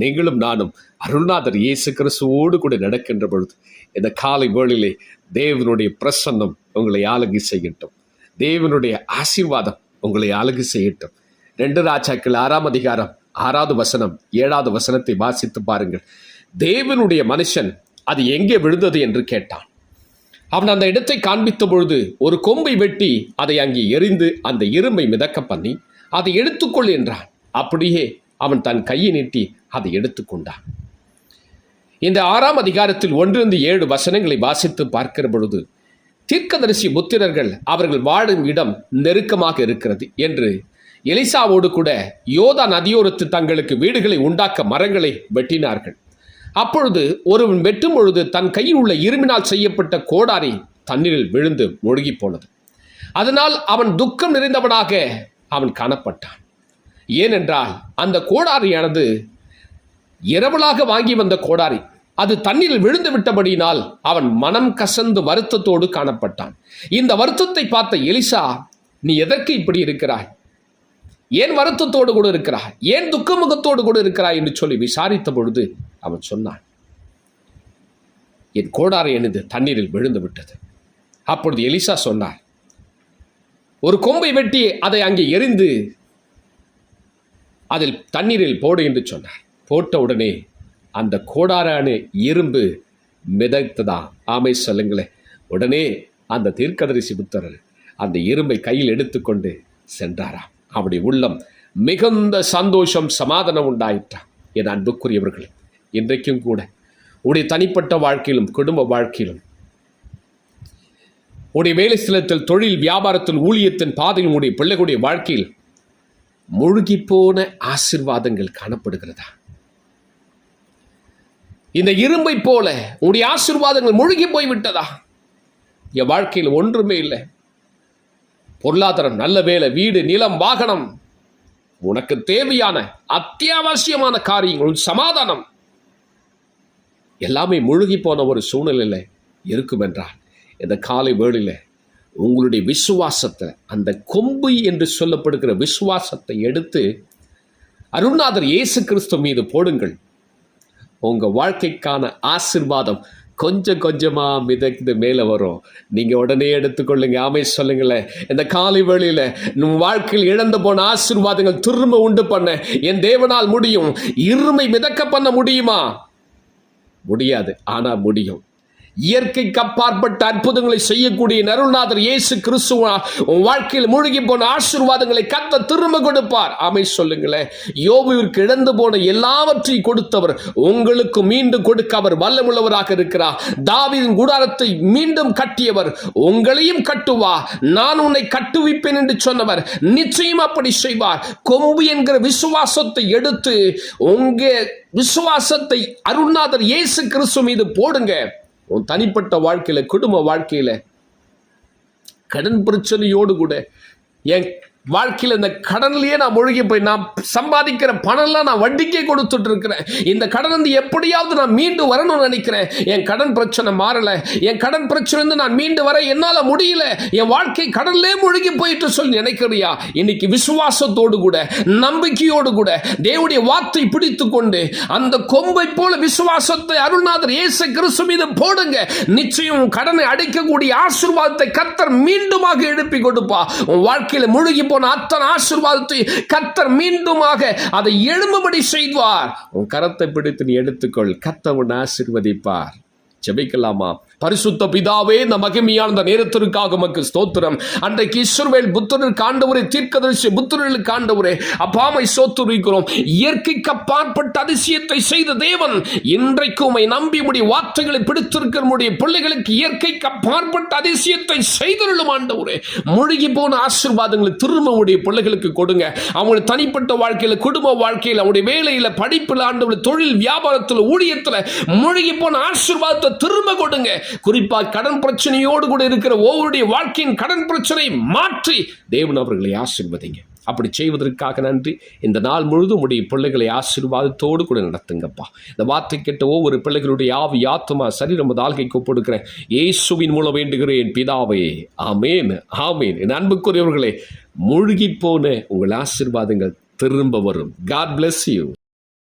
நீங்களும் நானும் அருள்நாதர் இயேசு கிறிஸ்துவோடு கூட நடக்கின்ற பொழுது இந்த காலை வேளிலே தேவனுடைய பிரசன்னம் உங்களை ஆளுகை செய்யட்டும். தேவனுடைய ஆசீர்வாதம் உங்களை ஆளுகை செய்யட்டும். ரெண்டு ராஜாக்கள் ஆறாம் அதிகாரம் ஆறாவது வசனம் ஏழாவது வசனத்தை வாசித்து பாருங்கள். தேவனுடைய மனுஷன் அது எங்கே விழுந்தது என்று கேட்டான். அவன் அந்த இடத்தை காண்பித்த பொழுது ஒரு கொம்பை வெட்டி அதை அங்கே எறிந்து அந்த இரும்பை மிதக்க பண்ணி அதை எடுத்துக்கொள் என்றான். அப்படியே அவன் தன் கையை நீட்டி அதை எடுத்துக்கொண்டான் இந்த ஆறாம் அதிகாரத்தில் ஒன்றிருந்து ஏழு வசனங்களை வாசித்து பார்க்கிற பொழுது தீர்க்கதரிசி புத்திரர்கள் அவர்கள் வாழும் இடம் நெருக்கமாக இருக்கிறது என்று எலிசாவோடு கூட யோதா நதியோரத்து தங்களுக்கு வீடுகளை உண்டாக்க மரங்களை வெட்டினார்கள். அப்பொழுது ஒருவன் வெட்டும் பொழுது தன் கையில் உள்ள இரும்பினால் செய்யப்பட்ட கோடாரி தண்ணீரில் விழுந்து மூழ்கி போனது. அதனால் அவன் துக்கம் நிறைந்தவனாக அவன் காணப்பட்டான். ஏனென்றால் அந்த கோடாரியானது இரவலாக வாங்கி வந்த கோடாரி அது தண்ணீரில் விழுந்து விட்டபடியினால் அவன் மனம் கசந்து வருத்தத்தோடு காணப்பட்டான். இந்த வருத்தத்தை பார்த்த எலிசா நீ எதற்கு இப்படி இருக்கிறாய்? ஏன் வருத்தத்தோடு கூட இருக்கிறாய்? ஏன் துக்கமுகத்தோடு கூட இருக்கிறாய்? என்று சொல்லி விசாரித்த பொழுது அவன் சொன்னான் என் கோடாரை எனது தண்ணீரில் விழுந்து விட்டது. அப்பொழுது எலிசா சொன்னார் ஒரு கொம்பை வெட்டி அதை அங்கே எரிந்து அதில் தண்ணீரில் போடு என்று சொன்னார். போட்ட உடனே அந்த கோடாரான இரும்பு மிதத்ததா? ஆமை சொல்லுங்களேன் உடனே அந்த தீர்க்கதரிசி புத்தரர் அந்த இரும்பை கையில் எடுத்துக்கொண்டு சென்றாராம் அவருடைய உள்ளம் மிகுந்த சந்தோஷம் சமாதானம் உண்டாயிற்றான் என் அன்புக்குரியவர்கள் இன்றைக்கும் கூட உடைய தனிப்பட்ட வாழ்க்கையிலும் குடும்ப வாழ்க்கையிலும் உடைய வேலை ஸ்தலத்தில் தொழில் வியாபாரத்தில் ஊழியத்தின் பாதையில் உடைய பிள்ளைகளுடைய வாழ்க்கையில் முழுகிப்போன ஆசிர்வாதங்கள் காணப்படுகிறதா? இந்த இரும்பை போல உடைய ஆசிர்வாதங்கள் முழுகி போய்விட்டதா? என் வாழ்க்கையில் ஒன்றுமே இல்லை. பொருளாதாரம் நல்ல வேலை வீடு நிலம் வாகனம். உனக்கு தேவையான அத்தியாவசியமான காரியங்கள் சமாதானம். எல்லாமே முழுகி போன ஒரு சூழ்நிலையில் இருக்கும் என்றால் இந்த காலை வேளையில் உங்களுடைய விசுவாசத்தை அந்த கொம்பு என்று சொல்லப்படுகிற விசுவாசத்தை எடுத்து அருணாதர் இயேசு கிறிஸ்து மீது போடுங்கள். உங்கள் வாழ்க்கைக்கான ஆசிர்வாதம் கொஞ்சம் கொஞ்சமாக மிதக்குது மேலே வரும். நீங்கள் உடனே எடுத்துக்கொள்ளுங்க ஆமை சொல்லுங்களேன். இந்த காலை வேளையில் நம் வாழ்க்கையில் இழந்து போன ஆசிர்வாதங்கள் திரும்ப உண்டு பண்ண என் தேவனால் முடியும். இருமை மிதக்க பண்ண முடியுமா? முடியாது ஆனால் முடியும். இயற்கைக்கு அப்பாற்பட்ட அற்புதங்களை செய்யக்கூடிய நருள்நாதர் இயேசு கிறிஸ்துவா உன் வாழ்க்கையில் மூழ்கி போன ஆசீர்வாதங்களை கத்த திரும்ப கொடுப்பார். அமை சொல்லுங்களேன். யோபுவிற்கு இழந்து போன எல்லாவற்றையும் கொடுத்தவர் உங்களுக்கு மீண்டும் கொடுக்க அவர் வல்லமுள்ளவராக இருக்கிறார். தாவின் குடாரத்தை மீண்டும் கட்டியவர் உங்களையும் கட்டுவா. நான் உன்னை கட்டுவிப்பேன் என்று சொன்னவர் நிச்சயம் அப்படி செய்வார். கொம்பு என்கிற விசுவாசத்தை எடுத்து உங்க விசுவாசத்தை அருள்நாதர் இயேசு கிறிஸ்து மீது போடுங்க. உன் தனிப்பட்ட வாழ்க்கையில் குடும்ப வாழ்க்கையில கடன் பிரச்சனையோடு கூட என் வாழ்க்கையில் இந்த கடன்லேயே நான் மூழ்கி போய் நான் சம்பாதிக்கிற பணம்லாம் நான் வட்டிக்கே கொடுத்துட்டு இருக்கிறேன். இந்த கடன் வந்து எப்படியாவது நான் மீண்டு வரணும்னு நினைக்கிறேன். என் கடன் பிரச்சனை மாறலை. என் கடன் பிரச்சனை வந்து நான் மீண்டு வர என்னால் முடியல. என் வாழ்க்கை கடல்லே மூழ்கி போயிட்டு சொல்லி நினைக்கிறியா? இன்னைக்கு விசுவாசத்தோடு கூட நம்பிக்கையோடு கூட தேவனுடைய வார்த்தை பிடித்து கொண்டு அந்த கொம்பை போல விசுவாசத்தை அருள்நாதர் இயேசு கிறிஸ்து மீது போடுங்க. நிச்சயம் கடனை அடைக்கக்கூடிய ஆசீர்வாதத்தை கத்தர் மீண்டுமாக எழுப்பி கொடுப்பா உன் வாழ்க்கையில் மூழ்கி போன அத்தனை ஆசிர்வாதத்தை கத்தர் மீண்டுமாக அதை எழும்பும்படி செய்வார். உன் கரத்தை பிடித்து நீ எடுத்துக்கொள். கத்தவன் ஆசிர்வதிப்பார் ஆசீர்வதிப்பார். ஜெபிக்கலாமா? பரிசுத்த பிதாவே இந்த மகிமையான இந்த நேரத்திற்காக உமக்கு ஸ்தோத்திரம். அன்றைக்கு இஸ்ரவேல் புத்தருக்கு ஆண்டவரே தீர்க்கதரிசி புத்தர்களுக்கு ஆண்டவரே அப்பாமை சோத்துரிக்கிறோம். இயற்கைக்கு அப்பாற்பட்ட அதிசயத்தை செய்த தேவன் இன்றைக்கு உமை நம்பி உடைய வார்த்தைகளை பிடித்திருக்கிற உடைய பிள்ளைகளுக்கு இயற்கைக்கு அப்பாற்பட்ட அதிசயத்தை செய்தருளும் ஆண்டவரே. மூழ்கி போன ஆசீர்வாதங்களை திரும்ப உடைய பிள்ளைகளுக்கு கொடுங்க. அவங்களுடைய தனிப்பட்ட வாழ்க்கையில குடும்ப வாழ்க்கையில அவங்களுடைய வேலையில படிப்பில் ஆண்டவருடைய தொழில் வியாபாரத்தில் ஊழியத்தில் மூழ்கி போன ஆசீர்வாதத்தை திரும்ப கொடுங்க. குறிப்பாக கடன் பிரச்சனையோடு கூட இருக்கிற ஒவ்வொருடைய வாழ்க்கையின் கடன் பிரச்சனை மாற்றி தேவன் அவர்களை ஆசிர்வதிங்க. அப்படி செய்வதற்காக நன்றி. இந்த நாள் முழுதும் உடைய பிள்ளைகளை ஆசீர்வாதத்தோடு கூட நடத்துங்கப்பா. இந்த வார்த்தை கேட்ட ஒவ்வொரு பிள்ளைகளுடைய ஆவி ஆத்மா சரீரம் ஆள்கைக்கு ஒப்படுக்கிறேன் இயேசுவின் மூலம் வேண்டுகிறேன் பிதாவே. ஆமேன் ஆமேன். என் அன்புக்குரியவர்களே மூழ்கி போன உங்கள் ஆசீர்வாதங்கள் திரும்ப வரும். God bless you